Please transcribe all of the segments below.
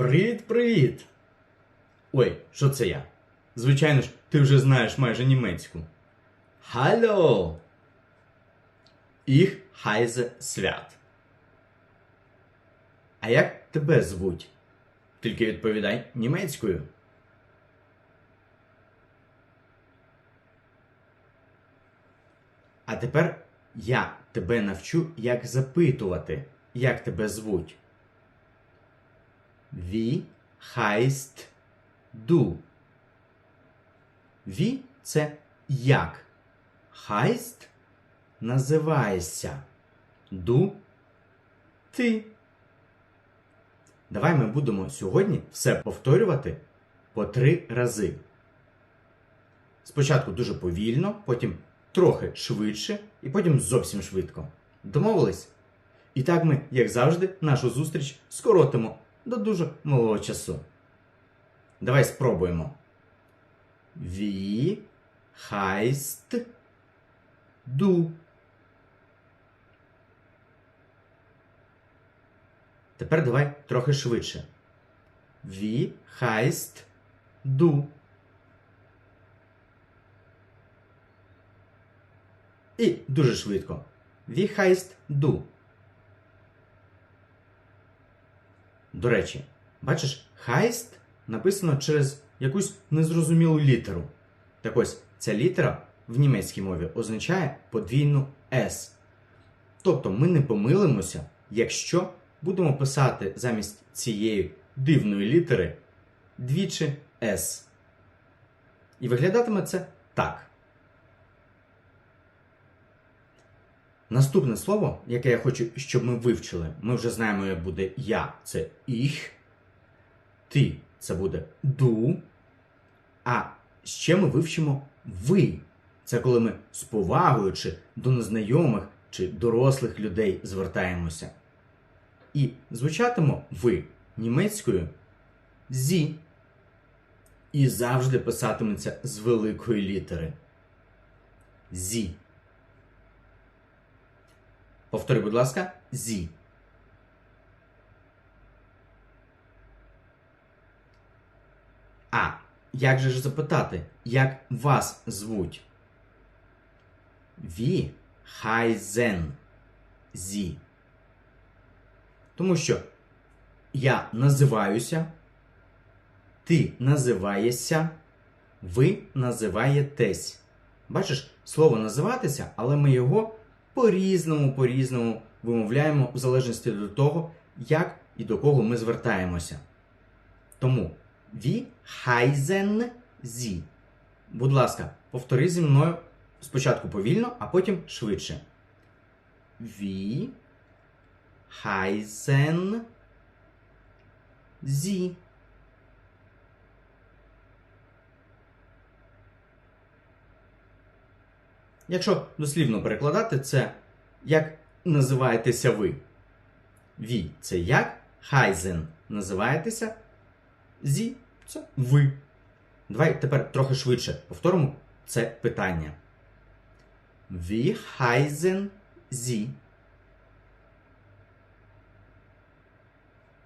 Привіт-привіт! Ой, що це я? Звичайно ж, ти вже знаєш майже німецьку. Hallo! Ich heiße Свят. А як тебе звуть? Тільки відповідай німецькою. А тепер я тебе навчу, як запитувати, як тебе звуть. Wie heißt du? Ві це як. Heißt називаєшся. Ду ти. Давай ми будемо сьогодні все повторювати по три рази. Спочатку дуже повільно, потім трохи швидше і потім зовсім швидко. Домовились? І так ми, як завжди, нашу зустріч скоротимо до дуже малого часу. Давай спробуємо. Wie heißt du? Тепер давай трохи швидше. Wie heißt du? І дуже швидко. Wie heißt du? До речі, бачиш, heißt написано через якусь незрозумілу літеру. Так ось, ця літера в німецькій мові означає подвійну S. Тобто ми не помилимося, якщо будемо писати замість цієї дивної літери двічі S. І виглядатиме це так. Наступне слово, яке я хочу, щоб ми вивчили, ми вже знаємо, як буде я це ich, ти це буде du, а ще ми вивчимо ви. Це коли ми з повагою чи до незнайомих чи дорослих людей звертаємося. І звучатимо ви німецькою зі. І завжди писатиметься з великої літери. Зі. Повтори, будь ласка, зі. А як же ж запитати, як вас звуть? Ві хайзен зі. Тому що я називаюся, ти називаєшся, ви називаєтесь. Бачиш, слово називатися, але ми його по-різному, по-різному вимовляємо в залежності від того, як і до кого ми звертаємося. Тому Wie heißen Sie? Будь ласка, повтори зі мною спочатку повільно, а потім швидше. Wie heißen Sie? Якщо дослівно перекладати, це як називаєтеся ви. Ві це як, хайзен називаєтеся Зі це ви. Давай тепер трохи швидше повторимо це питання. Wie heißen Sie?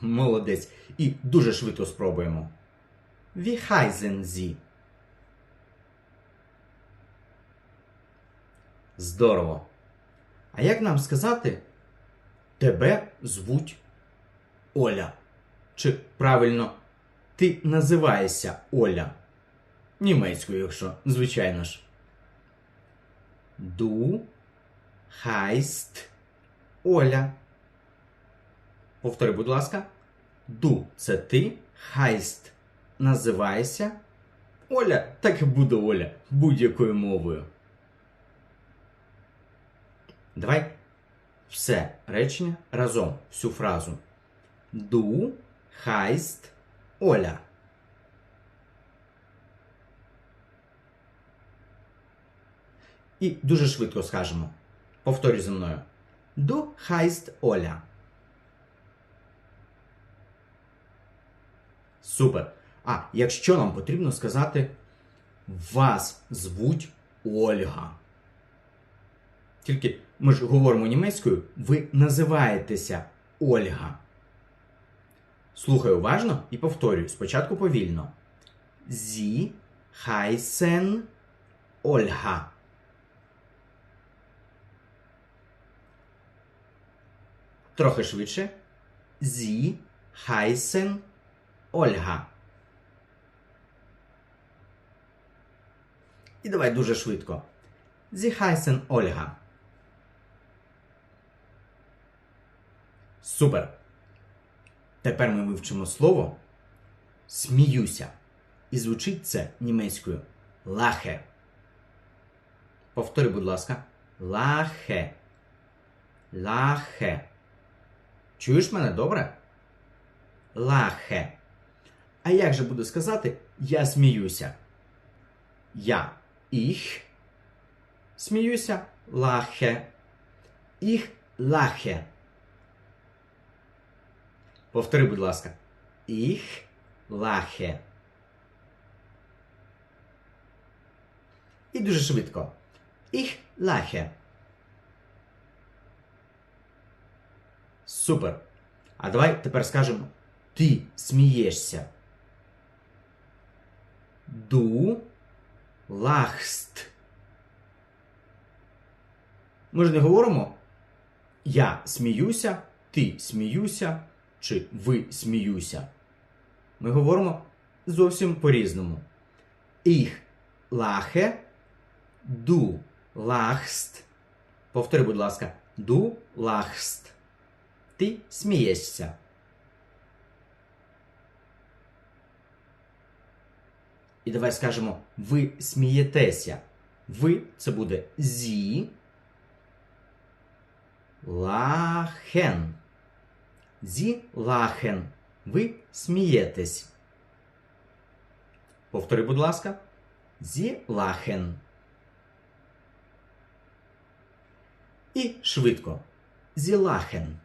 Молодець. І дуже швидко спробуємо. Wie heißen Sie? Здорово. А як нам сказати? Тебе звуть Оля. Чи правильно ти називаєшся Оля? Німецькою, якщо, звичайно ж. Du heißt Оля. Повтори, будь ласка. Du це ти, heißt називаєшся. Оля, так і буде Оля будь-якою мовою. Давай все речення разом, всю фразу. Du heißt Оля. І дуже швидко скажемо. Повторюй зі мною. Du heißt Оля. Супер. А якщо нам потрібно сказати Вас звуть Ольга. Тільки ми ж говоримо німецькою, ви називаєтеся Ольга. Слухай уважно і повторюй. Спочатку повільно. Sie heißen Ольга. Трохи швидше. Sie heißen Ольга. І давай дуже швидко. Sie heißen Ольга. Супер. Тепер ми вивчимо слово сміюся. І звучить це німецькою лахе. Повтори, будь ласка. Лахе. Лахе. Чуєш мене добре? Лахе. А як же буду сказати я сміюся? Я ich сміюся лахе. Ich лахе. Повтори, будь ласка. Ich лахе. І дуже швидко. Ich лахе. Супер. А давай тепер скажемо ти смієшся. Du lachst. Ми ж не говоримо я сміюся, ти сміюся чи ви сміюся. Ми говоримо зовсім по-різному. Ich lache, du lachst. Повтори, будь ласка, du lachst. Ти смієшся. І давай скажемо ви смієтеся. Ви це буде зі. Лахен. Зі лахен. Ви смієтесь. Повтори, будь ласка. Зі лахен. І швидко. Зі лахен.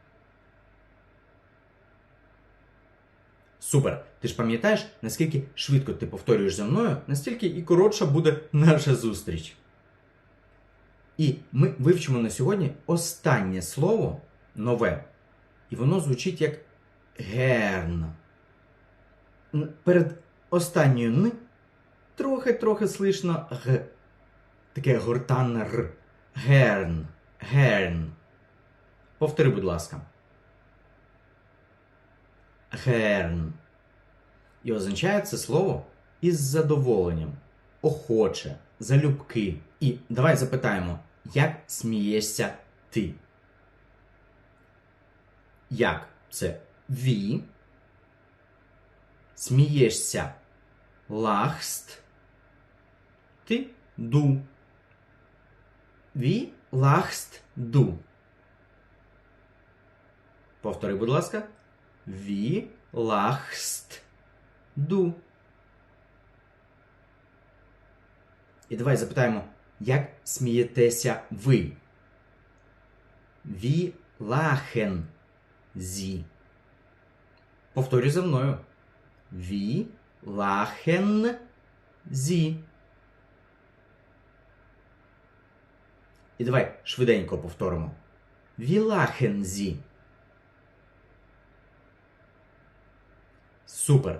Супер! Ти ж пам'ятаєш, наскільки швидко ти повторюєш за мною, настільки і коротша буде наша зустріч. І ми вивчимо на сьогодні останнє слово нове. І воно звучить як герн. Перед останньою н трохи-трохи слишно г. Таке гортанне р. Герн. Герн. Повтори, будь ласка. Герн. І означає це слово із задоволенням, охоче, залюбки. І давай запитаємо, як смієшся ти? Як це ві? Смієшся лахст? Ти ду. Ві лахст ду. Повтори, будь ласка. Ві лахст ду. І давай запитаємо, як смієтеся ви? Ві лахен зі. Повторюй за мною. Ві лахен зі. І давай швиденько повторимо. Ві лахен зі. Супер.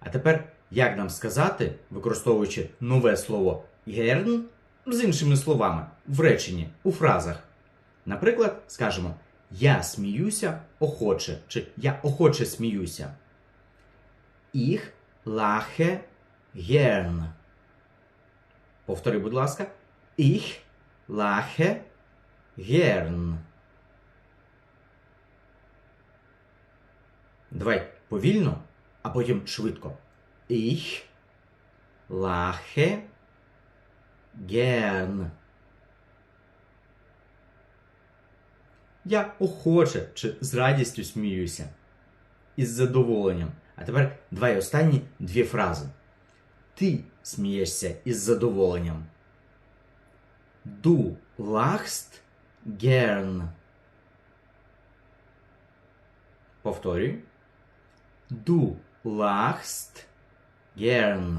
А тепер як нам сказати, використовуючи нове слово герн з іншими словами в реченні, у фразах. Наприклад, скажемо Я сміюся охоче, чи Я охоче сміюся. Ich lache gern. Повтори, будь ласка. Ich lache gern. Давай повільно, а потім швидко. Ich lache gern. Я охоче чи з радістю сміюся. Із задоволенням. А тепер давай останні дві фрази. Ти смієшся із задоволенням. Du lachst gern. Повторюй. Du lachst gern.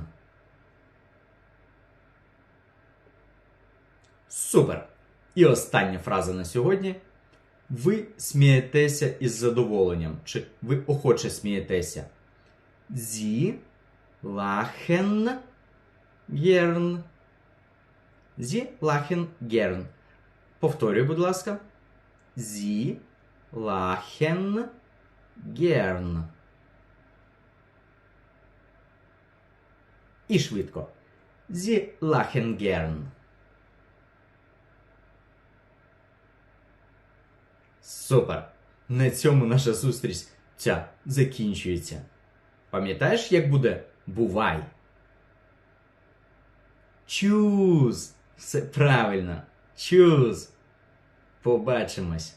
Супер! І остання фраза на сьогодні. Ви смієтеся із задоволенням, чи ви охоче смієтеся. Sie lachen gern. Sie lachen gern. Повторюю, будь ласка. Sie lachen gern. І швидко. Sie lachen gern. Супер! На цьому наша зустріч ця закінчується. Пам'ятаєш, як буде бувай? Чуз! Все правильно. Чуз! Побачимось!